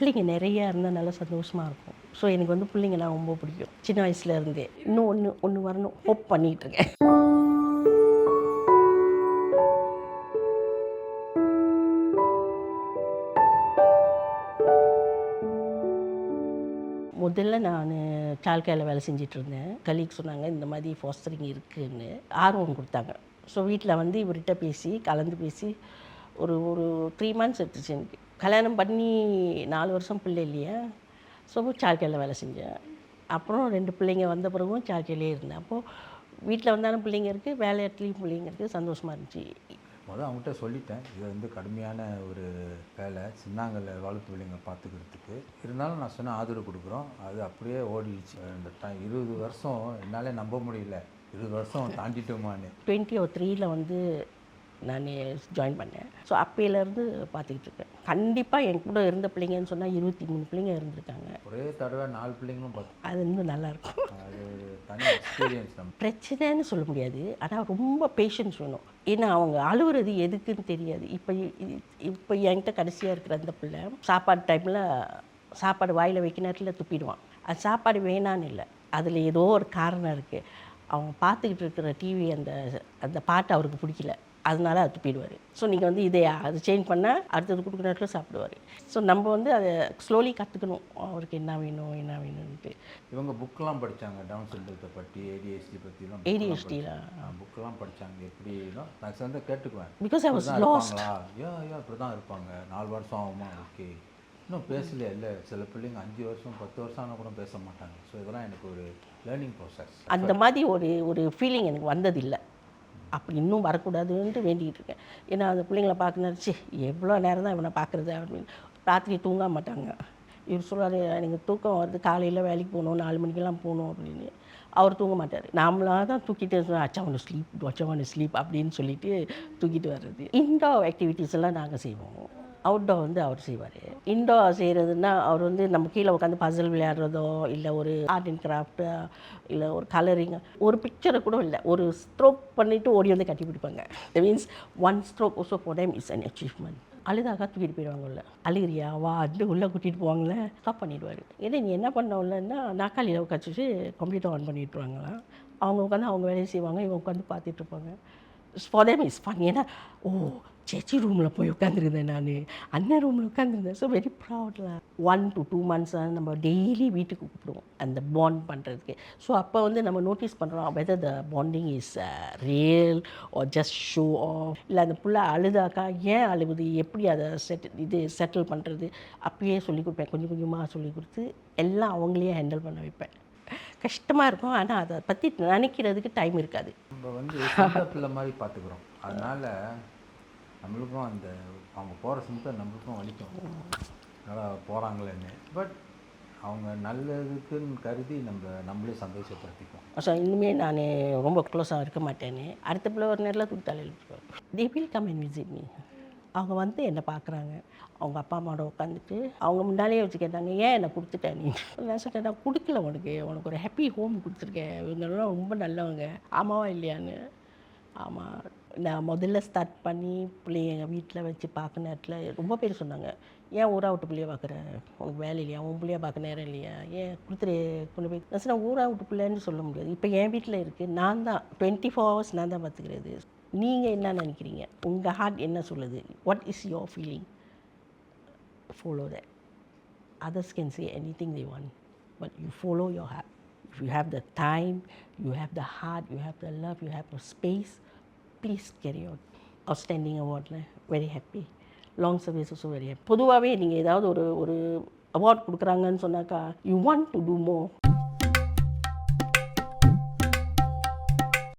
பிள்ளைங்க நிறையா இருந்தால் நல்லா சந்தோஷமாக இருக்கும். ஸோ எனக்கு வந்து பிள்ளைங்களாம் ரொம்ப பிடிக்கும். சின்ன வயசுல இருந்தே. இன்னும் ஒன்று ஒன்று வரணும். ஹோப் பண்ணிகிட்டு இருக்கேன். முதல்ல நான் சால்காயில் வேலை செஞ்சுட்டு இருந்தேன். கலீக் சொன்னாங்க இந்த மாதிரி ஃபாஸ்டரிங் இருக்குதுன்னு ஆர்வம் கொடுத்தாங்க. ஸோ வீட்டில் வந்து இவர்கிட்ட பேசி கலந்து பேசி ஒரு ஒரு த்ரீ மந்த்ஸ் எடுத்துச்சு எனக்கு. கல்யாணம் பண்ணி நாலு வருஷம் பிள்ளை இல்லையா? ஸோ சால்காயில் வேலை செஞ்சேன். அப்புறம் ரெண்டு பிள்ளைங்க வந்த பிறகும் சால்காயிலே இருந்தேன். அப்போது வீட்டில் வந்தாலும் பிள்ளைங்க இருக்குது வேலை இடத்துலையும் பிள்ளைங்க இருக்குது சந்தோஷமாக இருந்துச்சு. முதல் அவங்ககிட்ட சொல்லிட்டேன். இது வந்து கடுமையான ஒரு வேலை சின்னாங்கல்ல வளர்த்து பிள்ளைங்க பார்த்துக்கிறதுக்கு. இருந்தாலும் நான் சொன்ன ஆதரவு கொடுக்குறோம். அது அப்படியே ஓடிடுச்சு. இந்த டைம் இருபது வருஷம் என்னால் நம்ப முடியல. இருபது வருஷம் தாண்டிட்டோமான்னு. டுவெண்ட்டி ஓ த்ரீயில் வந்து நான் ஜாயின் பண்ணேன். ஸோ அப்பையிலேருந்து பார்த்துக்கிட்டு இருக்கேன் கண்டிப்பாக என் கூட இருந்த பிள்ளைங்கன்னு சொன்னால் இருபத்தி மூணு பிள்ளைங்க இருந்திருக்காங்க. ஒரே தடவை நாலு பிள்ளைங்களும் பார்த்து அது இன்னும் நல்லாயிருக்கும் பிரச்சனைன்னு சொல்ல முடியாது. ஆனால் ரொம்ப பேஷன்ஸ் வேணும். ஏன்னா அவங்க அழுகுறது எதுக்குன்னு தெரியாது. இப்போ இப்போ என்கிட்ட கடைசியாக இருக்கிற அந்த பிள்ளை சாப்பாடு டைமில் சாப்பாடு வாயில் வைக்க நேரத்தில் துப்பிடுவான். அது சாப்பாடு வேணான்னு இல்லை. அதில் ஏதோ ஒரு காரணம் இருக்குது அவங்க பார்த்துக்கிட்டு இருக்கிற டிவி அந்த அந்த பாட்டு அவருக்கு பிடிக்கல. அதனால அது துப்பிடுவார். ஸோ நீங்கள் வந்து இதை அது சேஞ்ச் பண்ணால் அடுத்தது கொடுக்குற நேரத்தில் சாப்பிடுவார். ஸோ நம்ம வந்து அதை ஸ்லோலி கற்றுக்கணும் அவருக்கு என்ன வேணும் என்ன வேணும்ன்ட்டு. இவங்க புக்கெலாம் படித்தாங்க டவுன் சிண்ட்ரத்தை பற்றி ஏடிஎஸ்டி பற்றிலாம் ல, புக்கெலாம் படித்தாங்க எப்படின்னா நான் வந்து கேட்டுக்குவேன். Because I was lost yeah yeah இப்படி தான் இருப்பாங்க. நாலு வருஷம் ஆகுமா? ஓகே. இன்னும் பேசலையே இல்லை. சில பிள்ளைங்க அஞ்சு வருஷம் பத்து வருஷம் ஆனால் கூட பேச மாட்டாங்க. ஸோ இதெல்லாம் எனக்கு ஒரு லேர்னிங் ப்ராசஸ் அந்த மாதிரி ஒரு ஒரு ஃபீலிங் எனக்கு வந்ததில்லை. அப்படி இன்னும் வரக்கூடாதுன்ட்டு வேண்டிகிட்டு இருக்கேன். ஏன்னா அந்த பிள்ளைங்கள பார்க்க எவ்வளோ நேரம் தான் இவனை பார்க்குறது? அப்படின்னு. ராத்திரி தூங்க மாட்டாங்க. இவர் சொல்கிறார் எனக்கு தூக்கம் வருது காலையில் வேலைக்கு போகணும் நாலு மணிக்கெல்லாம் போகணும் அப்படின்னு. அவர் தூங்க மாட்டார். நாமளாக தான் தூக்கிட்டு அச்சவனு ஸ்லீப் அச்சவனு ஸ்லீப் அப்படின்னு சொல்லிட்டு தூக்கிட்டு வர்றது. இன்டோர் ஆக்டிவிட்டீஸ் எல்லாம் நாங்கள் செய்வோம். அவுட்டோர் வந்து அவர் செய்வார். இன்டோர் செய்கிறதுனா அவர் வந்து நம்ம கீழே உட்காந்து பசில் விளையாடுறதோ இல்லை ஒரு ஆர்ட் அண்ட் கிராஃப்ட்டு இல்லை ஒரு கலரிங் ஒரு பிக்சரை கூட இல்லை. ஒரு ஸ்ட்ரோக் பண்ணிவிட்டு ஓடி வந்து கட்டி பிடிப்பாங்க. மீன்ஸ் ஒன் ஸ்ட்ரோக் ஓசோ for time is an achievement அழுதாக தூக்கிட்டு போயிடுவாங்கல்ல அழுகிறியா? வா அண்டு உள்ளே கூட்டிகிட்டு போவாங்களே ஸ்டாப் பண்ணிடுவார். இதே நீ என்ன பண்ண உள்ளன்னா நாக்காளியில் உட்காச்சிட்டு கம்ப்யூட்டர் ஆன் பண்ணிட்டுருவாங்களாம் அவங்க உட்காந்து அவங்க வேலையை செய்வாங்க இவங்க உட்காந்து பார்த்துட்டு இருப்பாங்க. ஃபார் தேம் இஸ் ஃபன் ஏன்னா ஓ சேச்சி ரூமில் போய் உட்காந்துருந்தேன் நான். அண்ணன் ரூமில் உட்காந்துருந்தேன் ஸோ வெரி ப்ரௌடில் ஒன் டு டூ மந்த்ஸ் நம்ம டெய்லி வீட்டுக்கு கூப்பிடுவோம். அந்த பாண்ட் பண்ணுறதுக்கு ஸோ அப்போ வந்து நம்ம நோட்டீஸ் பண்ணுறோம் whether the bonding is real or just show off இல்லை அந்த புள்ள அழுதாக்கா ஏன் அழுகுது எப்படி அதை செட் இது செட்டில் பண்ணுறது அப்பயே சொல்லி கொடுப்பேன். கொஞ்சம் கொஞ்சமாக சொல்லி கொடுத்து எல்லாம் அவங்களையே ஹேண்டில் பண்ண வைப்பேன். கஷ்டமாக இருக்கும். ஆனால் அதை பற்றி நினைக்கிறதுக்கு டைம் இருக்காது. நம்ம வந்து பிள்ளை மாதிரி பார்த்துக்குறோம். அதனால் நம்மளுக்கும் அந்த அவங்க போகிற சிம்டம் நம்மளுக்கும் வலிக்கும். நல்லா போகிறாங்களேன்னு பட் அவங்க நல்லதுக்குன்னு கருதி நம்ம நம்மளே சந்தோஷப்படுத்திக்குவோம். ஸோ இனிமேல் நான் ரொம்ப க்ளோஸாக இருக்க மாட்டேன்னு. அடுத்த பிள்ளை ஒரு நேரில் தலையில் they will come and visit me அவங்க வந்து என்னை பார்க்குறாங்க. அவங்க அப்பா அம்மாவோட உட்காந்துட்டு அவங்க முன்னாலேயே வச்சு கேட்டாங்க ஏன் என்னை கொடுத்துட்டேன் நீ? நான் சொல்லிட்டேன் நான் கொடுக்கல உனக்கு. உனக்கு ஒரு ஹாப்பி ஹோம் கொடுத்துருக்கேன். இவங்கெல்லாம் ரொம்ப நல்லவங்க. ஆமாவா இல்லையான்னு? ஆமாம் நான் முதல்ல ஸ்டார்ட் பண்ணி பிள்ளைய எங்கள் வீட்டில் வச்சு பார்க்க நேரத்தில் ரொம்ப பேர் சொன்னாங்க ஏன் ஊரா விட்டு பிள்ளைய பார்க்குற? உனக்கு வேலை இல்லையா? உன் பிள்ளைய பார்க்க நேரம் இல்லையா? ஏன் கொடுத்துரு கொண்டு போய். நான் ஊரா விட்டு பிள்ளைன்னு சொல்ல முடியாது. இப்போ என் வீட்டில் இருக்குது நான் தான் டுவெண்ட்டி ஃபோர் ஹவர்ஸ் நான் தான் பார்த்துக்கிறது. நீங்கள் என்ன நினைக்கிறீங்க உங்கள் ஹார்ட் என்ன சொல்லுது what is your feeling follow the others can say anything they want but you follow your heart if you have the time, you have the heart, you have the love, you have the space, please carry on. Outstanding very happy long service also very happy பொதுவாகவே நீங்கள் ஏதாவது ஒரு ஒரு award கொடுக்குறாங்கன்னு சொன்னாக்கா you want to do more